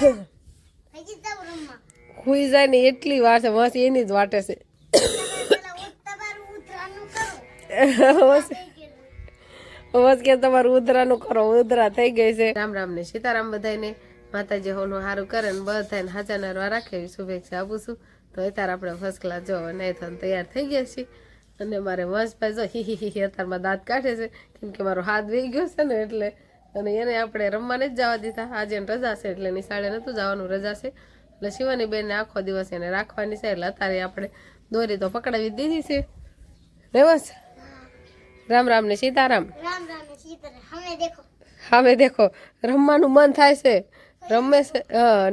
હજી હુઈ જાય ને એટલી વાર છે મસ્ત એની જ વાટે છે. બસ કે તમારું ઉધરાનું કરો, ઉધરા થઈ ગઈ છે. રામ રામ ને સીતારામ બધાને માતાજી હોનું સારું કરે ને બધાને હાચા નરવા રાખે શુભેચ્છા આપું છું. તો અત્યારે આપણે ફર્સ્ટ ક્લાસ જો નહીં થઈને તૈયાર થઈ ગયા છીએ. અને મારે વંશભાઈ જો હિ હી હી અત્યારમાં દાંત કાઢે છે. કેમ કે મારો હાથ વહી ગયો છે ને એટલે અને એને આપણે રમવાને જ જવા દીધા. આજે એને રજા છે એટલે નિશાળે નહોતું જવાનું રજા છે. એટલે શિવાની બેનને આખો દિવસ એને રાખવાની છે. એટલે અત્યારે આપણે દોરી તો પકડાવી દીધી છે. રેવસ રામ રામ ને સીતારામ. રામ રામ ને સીતારામ. હમે દેખો. હવે દેખો રમવાનું મન થાય છે. રમે છે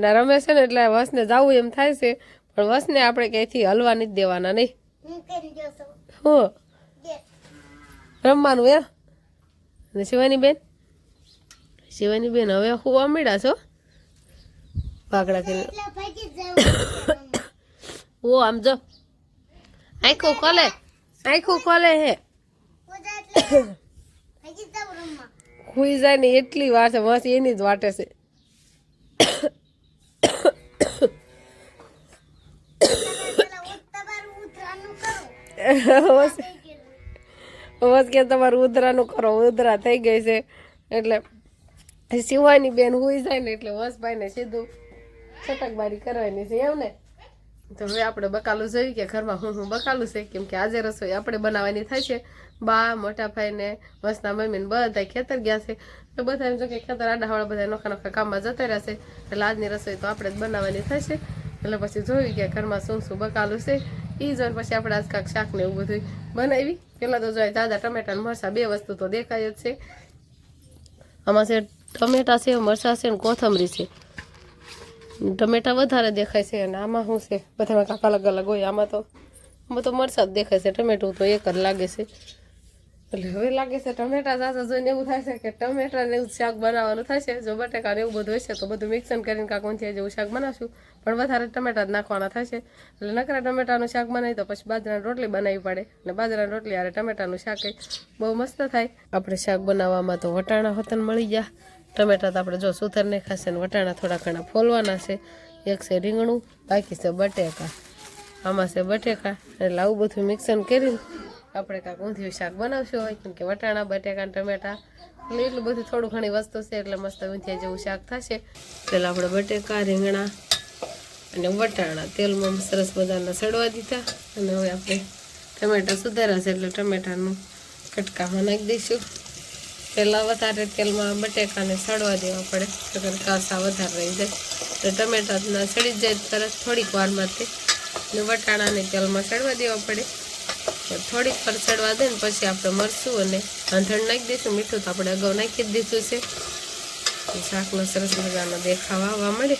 ના રમે છે ને એટલે વસને જવું એમ થાય છે. પણ વસને આપણે ક્યાંયથી હલવા નથી દેવાના નહીં? હું રમવાનું એ અને શિવાની બેન? શિવાની બેન હવે હું મળ્યા છો? પાકડા કરીને ઓ, આમ જો. આખું ખોલે. આખું ખોલે હે. હુઈ જાય ને એટલી વાર છે બસ એની જ વાટે છે. બસ કે તમારું ઉધરાનું કરો, ઉધરા થઈ ગઈ છે. એટલે શિવાની બેન હોઈ જાય ને એટલે વસભાઈને સીધું છટકબારી કરવાની છે, એમ ને? તો હવે આપણે બકાલું જોયું કે ઘરમાં હું હું બકાલું છે? કેમ કે આજે રસોઈ આપણે બનાવવાની થાય છે. બા, મોટા ભાઈને વસના મમ્મી ને બધા ખેતર ગયા છે. તો બધા એમ જો કે ખેતર આડાવાળા બધા નોખા નોખા કામમાં જતા રહેશે એટલે આજની રસોઈ તો આપણે જ બનાવવાની થશે એટલે પછી જોયું કે ઘરમાં શું શું બકાલું છે. એ જોઈને પછી આપણે આજ કાંક શાક ને એવું બધું બનાવી. પેલા તો જોઈએ તાજા ટમેટા મરસા બે વસ્તુ તો દેખાય જ છે. આમાં છે ટમેટા છે, મરચાં છે ને કોથમરી છે. ટમેટા વધારે દેખાય છે અને આમાં શું છે? બધામાં કાંક અલગ અલગ હોય. આમાં તો આમાં તો મરચાં જ દેખાય છે. ટમેટું તો એક જ લાગે છે. એટલે હવે લાગે છે ટમેટા ઝાઝા જોઈને એવું થાય છે કે ટમેટા ને એવું શાક બનાવવાનું છે. જો બટેકા ને એવું બધું હશે તો બધું મિક્સન કરીને કાંક છે જેવું શાક બનાવશું. પણ વધારે ટમેટા જ નાખવાના છે. એટલે નકરા ટમેટાનું શાક બનાવી તો પછી બાજરાની રોટલી બનાવવી પડે. અને બાજરાની રોટલી આરે ટમેટાનું શાક બહુ મસ્ત થાય. આપણે શાક બનાવવામાં તો વટાણા હોતન મળી ગયા. ટમેટા તો આપણે જો સુથર નહીં ખાશે ને વટાણા થોડા ઘણા ફોલવાના છે. એક છે રીંગણું, બાકી છે બટેકા. આમાં છે બટેકા. એટલે આવું બધું મિક્સન કરીને આપણે કાંઈક ઊંધિયું શાક બનાવશું હોય કેમ કે વટાણા, બટેકા ટમેટા એટલે એટલું બધું થોડું ઘણી વસ્તુ છે, એટલે મસ્ત ઊંધિયા જેવું શાક થશે. પહેલાં આપણે બટેકા, રીંગણા અને વટાણા તેલમાં સરસ મજાના સડવા દીધા. અને હવે આપણે ટમેટા સુધારા છે, એટલે ટમેટાનું કટકામાં નાખી દઈશું. પહેલાં વધારે તેલમાં બટેકાને સડવા દેવા પડે અગર કાસા વધારે રહી જાય. તો ટમેટાના સડી જાય તરત થોડીક વારમાં તે વટાણાને તેલમાં સડવા દેવા પડે. થોડીક વાર સડવા દે ને પછી આપણે મરશું અને આંધણ નાખી દઈશું. મીઠું તો આપણે અગાઉ નાખી જ દીધું છે. શાકનો સરસ મજાનો દેખાવ આવવા મળે.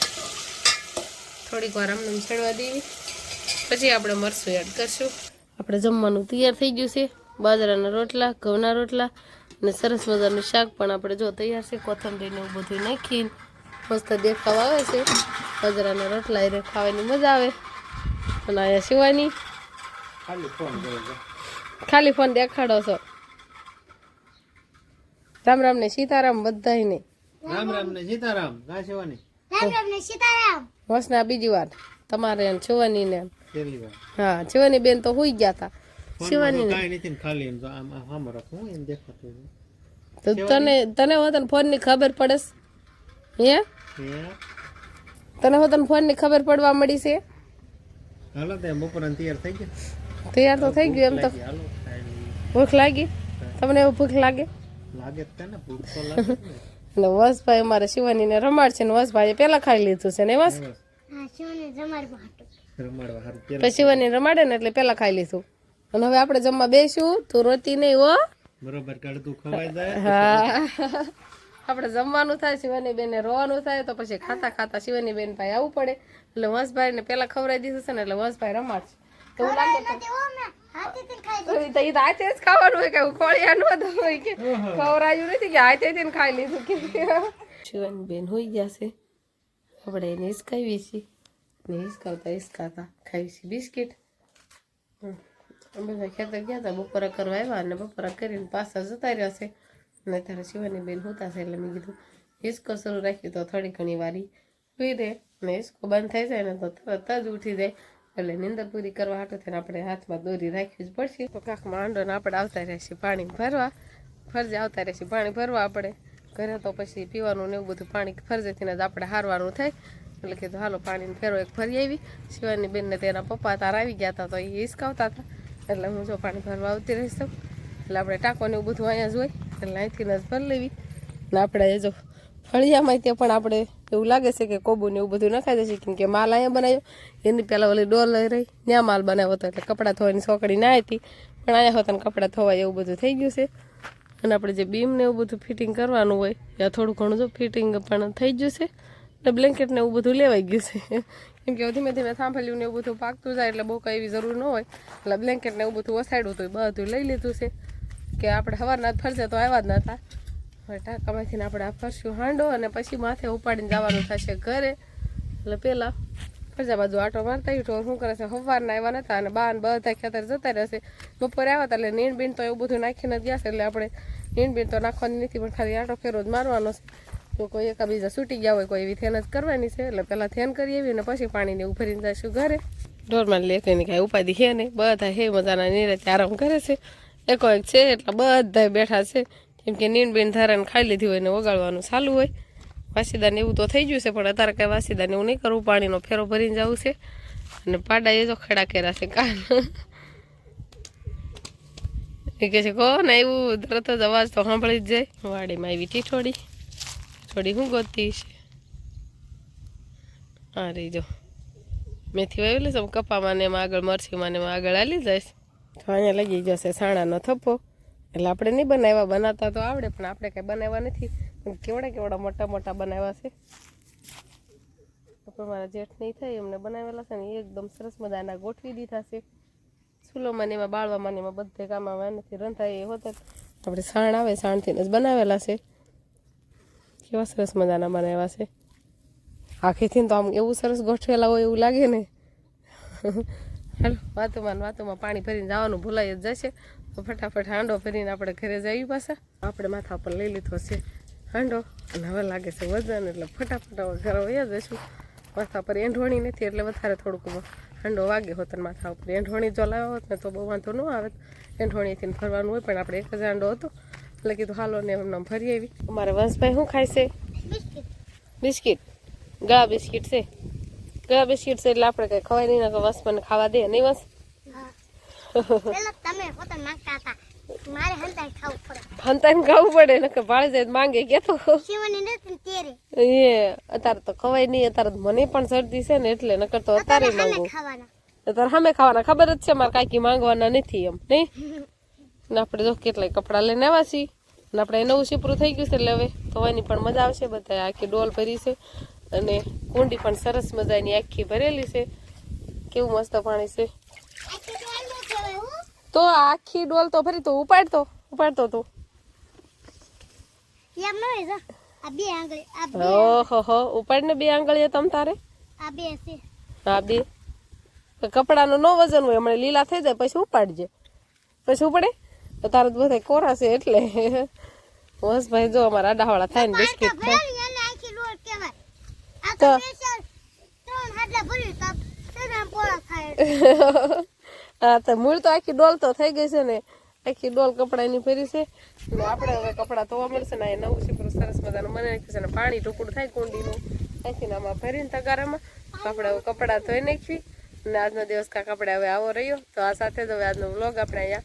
થોડીક વાર આમને આમ સડવા દેવી. પછી આપણે મરશું એડ કરશું. આપણે જમવાનું તૈયાર થઈ ગયું છે. બાજરાના રોટલા, ઘઉંના રોટલા અને સરસ મજાનું શાક પણ આપણે જો તૈયાર છે કોથમરીને એવું બધું નાખીને મસ્ત દેખાવ આવે છે. બાજરાના રોટલા એ ખાવાની મજા આવે. અને અહીંયા સિવાની ખાલી ફોન દેખાડો છો. રામ રામ ને સીતારામ બધાને રામ રામ ને સીતારામ. કા શિવાની? રામ રામ ને સીતારામ. વસના બીજી વાર. તમારે છુવાની ને હા છુવાની બેન તો હુઈ ગયા હતા શિવાની કાંઈ નથી ખાલી એમ આમ આમ રાખું એમ દેખાતું તો તને તને હો તને ફોનની ખબર પડે હે? હે? તને હો તને ફોનની ખબર પડવા મળી છે? હાલો તે બપોરે તૈયાર થઈ ગયા? તૈયાર તો થઈ ગયું એમ તો. ભૂખ લાગી? તમને એવું ભૂખ લાગે? લાગે જ ભૂખ તો લાગે ને. વસભાઈ અમારે શિવાની ને રમાડ છે ને વસભાઈ પેલા ખાઈ લીધું છે ને વસ શિવને રમાડવા પછી શિવાની રમાડે ને એટલે પેલા ખાઈ લીધું. અને હવે આપણે જમવા બેસું. તું રોતી નહીં હો. બરોબર કાઢતું ખવાય જાય. હા. આપણે જમવાનું થાય શિવાની બેને રોવાનું થાય તો પછી ખાતા ખાતા શિવાની બેન ભાઈ આવવું પડે. એટલે વંશભાઈ ને પેલા ખવડાવી દીધું છે ને એટલે વંશભાઈ રમાડશે. તો એવું લાગે તો નથી ઓ મેં હાથેથી ખાઈ તો ઈ તો ઈ તો હાથે જ ખાવાનું હોય કે ખોળિયા નો હોય કે નથી કે આતે જ ખાઈ લીધું કે. શિવાની બેન હોઈ ગયા છે. આપણે એને હિસકાવી છીએ. ને હિસકાવતા હિસકાતા ખાઈ છીએ બિસ્કિટ. બધા ખેતર ગયા હતા બપોરા કરવા આવ્યા અને બપોરા કરીને પાછા જતા રહ્યા છે. અને અત્યારે શિવાની બેન હોતા છે એટલે મેં કીધું, હિસકો શરૂ રાખ્યું તો થોડી ઘણી વારી સુઈ દે અને હિસકો બંધ થઈ જાય ને તો તરત જ ઉઠી જાય. એટલે નિંદર પૂરી કરવા હાટો થઈને આપણે હાથમાં દોરી રાખવી જ પડશે. તો કાંક માંડો ને આપણે આવતા રહેશે પાણી ભરવા. ફરજે આવતા રહેશે પાણી ભરવા આપણે. ઘરે તો પછી પીવાનું ને એવું બધું પાણી ફરજેથી જ આપણે હારવાનું થાય. એટલે કીધું, હાલો પાણીને ફેરો એક ફરી આવી. શિવાની બેનને તેના પપ્પા તાર આવી ગયા હતા તો એ હિસકાવતા હતા એટલે હું જો પાણી ભરવા આવતી રહીશ એટલે આપણે ટાંકોને એવું બધું અહીંયા જ હોય. એટલે અહીંથી જ ભરી લેવી. ને આપણે એ જો ફળિયામાં ત્યાં પણ આપણે એવું લાગે છે કે કોબુ ને એવું બધું નખાઈ દેશે કેમ કે માલ અહીંયા બનાવ્યો. એની પહેલાં ઓલી ડોલ લઈ રહી. ત્યાં માલ બનાવ્યો હતો. એટલે કપડાં ધોવાની સોકડી ના હતી. પણ અહીંયા હોતાને કપડાં ધોવાય એવું બધું થઈ ગયું છે. અને આપણે જે બીમ ને એવું બધું ફિટિંગ કરવાનું હોય યા થોડું ઘણું જો ફિટિંગ પણ થઈ ગયું છે. ને બ્લેન્કેટ ને એવું બધું લેવાઈ ગયું છે. કેમ કે ધીમે ધીમે સાંભળ્યું ને એવું બધું પાકતું જાય એટલે બહુ કંઈ એવી જરૂર ન હોય. એટલે બ્લેન્કેટ ને એવું બધું વસાડ્યું હતું બધું લઈ લીધું છે. કે આપણે સવારના જ ફરશે તો આવ્યા જ નતા. હવે ટાંકામાંથી આપણે આ ફરશું હાંડો અને પછી માથે ઉપાડીને જવાનું થશે ઘરે. એટલે પહેલાં ફરજા બાજુ આટો મારતા આવ્યું શું કરે છે, સવારના આવ્યા નતા અને બાન બધા ખેતર જતા રહેશે બપોરે આવ્યા હતા એટલે નીણ બીણ તો એવું બધું નાખીને જ ગયા છે એટલે આપણે નીણ બીણ તો નાખવાની નથી પણ ખાલી આટો ફેરો જ મારવાનો છે. તો કોઈ એકા બીજા છૂટી ગયા હોય, કોઈ એવી થેન જ કરવાની છે. એટલે પહેલાં થેન કરી આવી અને પછી પાણીને ઉભરીને ભરીને જઈશું ઘરે. ઢોરમાં લેખીને કાંઈ ઉપાધિ છે નહીં. બધા હે મજાના નિરાતે આરામ કરે છે. એકો એક છે, એટલે બધા બેઠા છે. કેમ કે નીંદ બીન ધારાને ખાઈ લીધી હોય ને વગાડવાનું ચાલુ હોય. વાસીદાને એવું તો થઈ ગયું છે, પણ અત્યારે કાંઈ વાસીદાને એવું નહીં કરવું પાણીનો ફેરો ભરીને જવું છે. અને પાડા એ તો ખડા કર્યા છે કાન એ કહે છે, કોણ એવું તરત જ અવાજ તો સાંભળી જ જાય. વાડીમાં આવી ટીઠોડી. થોડી હું ગોતી છે. હા રહી જો. મેથી વાવી છે કપામાં ને એમાં આગળ મરચીમાં ને એમાં આગળ હાલી જઈશ તો અહીંયા લગી જશે સાણાનો થપ્પો. એટલે આપણે નહીં બનાવ્યા, બનાવતા તો આવડે, પણ આપણે કંઈ બનાવ્યા નથી. કેવડા કેવડા મોટા મોટા બનાવ્યા છે. આપણે મારા જેઠ નહીં થાય, એમને બનાવેલા છે ને એકદમ સરસ મજાના ગોઠવી દીધા છે. સુલોમાં એમાં, બાળવામાં એમાં બધે કામમાં એનાથી રંધાય એ હોતા આપણે સાણ આવે સાણથી જ બનાવેલા છે. કેવા સરસ મજાના બનાવ્યા છે. આખીથી તો આમ એવું સરસ ગોઠવેલા હોય એવું લાગે ને. હાલો, વાતોમાં વાતોમાં પાણી ભરીને જવાનું ભૂલાઈ જ જશે. તો ફટાફટ હાંડો ભરીને આપણે ઘરે જઈએ પાછા. આપણે માથા પર લઈ લીધો છે હાંડો. અને હવે લાગે છે વજન, એટલે ફટાફટ હવે ઘરે વયા જઈશું માથા પર એંઢોણી નથી, એટલે વધારે થોડુંક હાંડો વાગે હોત માથા ઉપર એંઢોણી જો લાવ્યો હોત ને તો બહુ વાંધો ન આવે. એંઢોણીથી ફરવાનું હોય પણ આપણે એક જ હાંડો હતો. એટલે કીધું હાલો ને એમને ફરી આવી. અમારે વંશભાઈ શું ખાય છે? બિસ્કિટ. બિસ્કિટ. ગળા બિસ્કિટ છે? ગળા બિસ્કિટ છે એટલે આપણે કઈ ખવાય નહીં નકર વસ મને ખાવા દે નહીં વંશ? હા પેલા તમે પોતાને માંગતા હતા. મારે હંતાઈ ખાવું પડે. નકર ભાળે જાય માંગે કે તો. એ અત્યારે તો ખવાય નહીં અત્યારે મને પણ શરદી છે ને એટલે નકર તો અત્યારે માંગુ. અત્યારે સામે ખાવાના ખબર જ છે મારે કાંઈ માંગવાના નથી એમ નહીં? ને આપણે જો કેટલાય કપડાં લઈને આવ્યા છીએ. અને આપણે નવું શીપરું થઈ ગયું છે એટલે હવે ધોવાની પણ મજા આવશે બધા આખી ડોલ ભરી છે અને કુંડી પણ સરસ મજાની આખી ભરેલી છે. કેવું મસ્ત પાણી છે. તો આખી ડોલ તો ભરી, તો ઉપાડતો ઉપાડતો તો. ન ઓહો, હો, ઉપાડને બે આંગળીએ તમ તારે. હા, બે. કપડાનું નો વજન હોય, હમણાં લીલા થઈ જાય, પછી ઉપાડજે. પછી ઉપડે. તારે બધા કોરા છે એટલે. ભાઈ જો અમારા આડાવાળા થાય ને બિસ્કિટ ખાય. હા તો મૂળ તો આખી ડોલ તો થઈ ગઈ છે ને. આખી ડોલ કપડાની ફેરી છે. ને આપણે હવે કપડાં ધોવા મળશે ને નવું સીપરું સરસ મજાનું. મને નાખ્યું છે ને પાણી ટુકડું થાય કુંડીનું. આખી ને આમાં ભરીને તગારામાં તો આપણે હવે કપડાં ધોઈ નાખવી અને આજનો દિવસ કા કપડાં હવે આવો રહ્યો. તો આ સાથે જ હવે આજનો વ્લોગ આપણે અહીંયા